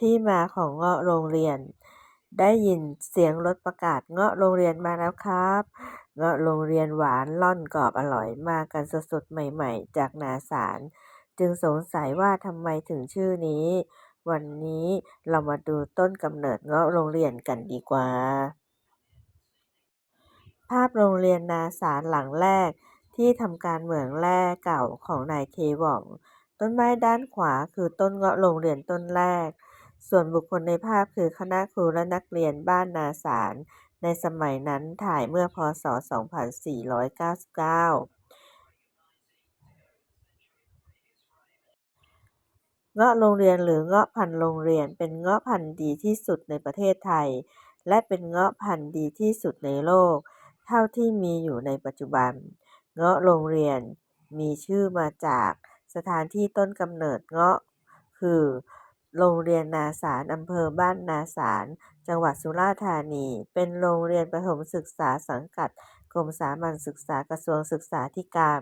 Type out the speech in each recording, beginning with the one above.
ที่มาของเงาะโรงเรียน ได้ยินเสียงรถประกาศเงาะโรงเรียนมาแล้วครับ เงาะโรงเรียนหวานล่อนกรอบอร่อยมากันสดๆใหม่ ๆ จากนาสาร จึงสงสัยว่าทำไมถึงชื่อนี้ วันนี้เรามาดูต้นกำเนิดเงาะโรงเรียนกันดีกว่า ภาพโรงเรียนนาสารหลังแรกที่ทำการเหมืองแร่เก่าของนายเคหว่อง ต้นไม้ด้านขวาคือต้นเงาะโรงเรียนต้นแรก ส่วนบุคคลในภาพคือคณะครูและนักเรียนบ้านนาสาร ในสมัยนั้นถ่ายเมื่อพศ 2499เงาะโรงเรียนหรือเงาะพันโรงเรียนเป็นเงาะพันธุ์ดีที่สุดในประเทศไทย และเป็นเงาะพันธุ์ดีที่สุดในโลก เท่าที่มีอยู่ในปัจจุบัน เงาะโรงเรียนมีชื่อมาจากสถานที่ต้นกำเนิดเงาะ คือ โรงเรียนนาสารอำเภอบ้านนาสาร จังหวัดสุราษฎร์ธานี เป็นโรงเรียนประถมศึกษาสังกัด กรมสามัญศึกษากระทรวงศึกษาธิการ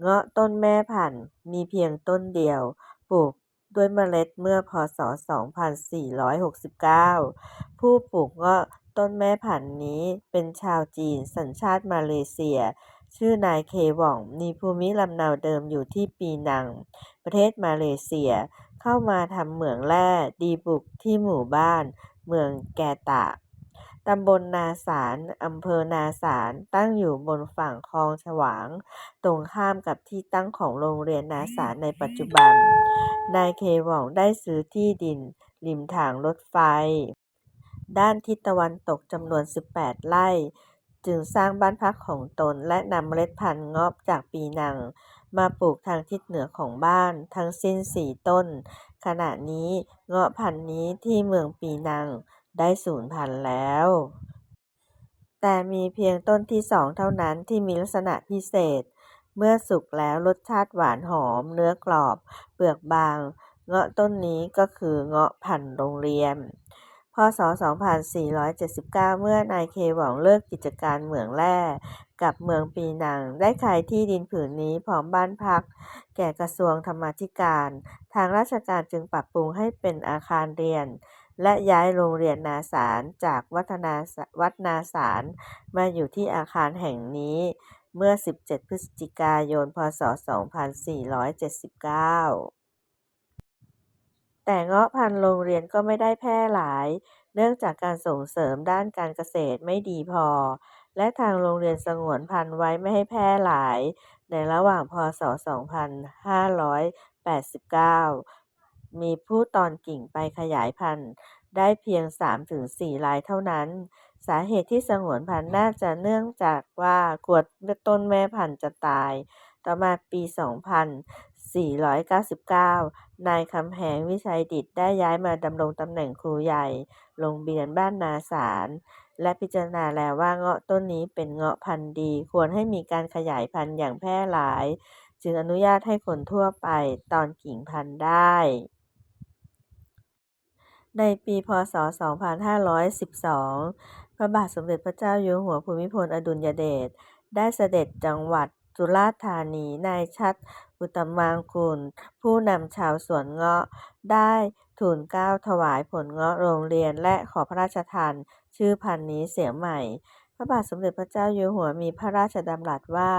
เงาะต้นแม่พันธุ์มีเพียงต้นเดียว ปลูกด้วยเมล็ดเมื่อพศ 2469 ผู้ปลูกเงาะต้นแม่พันธุ์นี้เป็นชาวจีนสัญชาติมาเลเซีย ชื่อนายเคหว่องมีภูมิลำเนาเดิมอยู่ที่ปีนัง ประเทศมาเลเซีย เข้ามาทำเหมืองแร่ดีบุกที่หมู่บ้าน เมืองแกตะตำบลนาสารอำเภอนาสารตั้งอยู่บนฝั่งคลองฉวาง ตรงข้ามกับที่ตั้งของโรงเรียนนาสารในปัจจุบัน นายเคหว่องได้ซื้อที่ดิน ริมทางรถไฟ ด้านทิศตะวันตกจำนวน 18 ไร่ จึงสร้างบ้านพักของตนและนำเมล็ดพันธุ์เงาะจากปีนัง มาปลูกทางทิศเหนือของบ้านทั้งสิ้น4ต้น ขณะนี้เงาะพันธุ์นี้ที่เมืองปีนังได้สูญพันธุ์แล้ว แต่มีเพียงต้นที่สองเท่านั้นที่มีลักษณะพิเศษ เมื่อสุกแล้วรสชาติหวานหอม เนื้อกรอบ เปลือกบาง เงาะต้นนี้ก็คือเงาะพันธุ์โรงเรียน พศ 2479 เมื่อนายเคหวองเลิกกิจการเหมืองแร่กับเมืองปีนัง ได้ขายที่ดินผืนนี้พร้อมบ้านพัก แก่กระทรวงธรรมาธิการ ทางราชการจึงปรับปรุงให้เป็นอาคารเรียน และย้ายโรงเรียนนาสารจากวัฒนาวัดนาสาร มาอยู่ที่อาคารแห่งนี้เมื่อ 17 พฤศจิกายน พศ 2479 แต่เงาะพันธุ์โรงเรียนก็ไม่ได้แพร่หลาย เนื่องจากการส่งเสริมด้านการเกษตรไม่ดีพอ และทางโรงเรียนสงวนพันธุ์ไว้ไม่ให้แพร่หลาย ในระหว่างพศ 2589 มีผู้ตอนกิ่งไปขยายพันธุ์ได้เพียง 3-4 รายเท่านั้น สาเหตุที่สงวนพันธุ์น่าจะเนื่องจากว่ากลัวต้นแม่พันธุ์จะตาย ต่อมาปี 2000 2499 นายคำแหงวิชัยดิษฐ์ได้ย้ายมาดำรงตำแหน่งครูใหญ่ โรงเรียนบ้านนาสาร และพิจารณาแล้วว่าเงาะต้นนี้เป็นเงาะพันธุ์ดี ควรให้มีการขยายพันธุ์อย่างแพร่หลาย จึงอนุญาตให้คนทั่วไปตอนกิ่งพันธุ์ได้ ในปีพ.ศ.2512 พระบาทสมเด็จพระเจ้าอยู่หัวภูมิพลอดุลยเดชได้เสด็จจังหวัดสุราษฎร์ธานี นายชัด อุตมางกูลผู้นำชาวสวนเงาะ ได้ทูลเกล้าถวายผลเงาะโรงเรียนและขอพระราชทานชื่อพันธุ์นี้เสียใหม่ พระบาทสมเด็จพระเจ้าอยู่หัวมีพระราชดำรัสว่า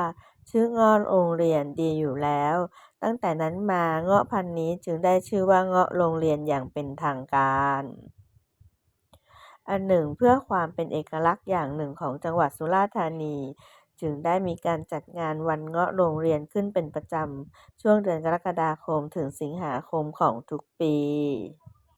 ชื่อเงาะโรงเรียนดีอยู่แล้ว ตั้งแต่นั้นมาเงาะพันธุ์นี้จึงได้ชื่อว่าเงาะโรงเรียนอย่างเป็นทางการอันหนึ่งเพื่อความเป็นเอกลักษณ์อย่างหนึ่งของจังหวัดสุราษฎร์ธานี จึงได้มีการจัดงานวันเงาะโรงเรียนขึ้นเป็นประจำ ช่วงเดือนกรกฎาคมถึงสิงหาคมของทุกปี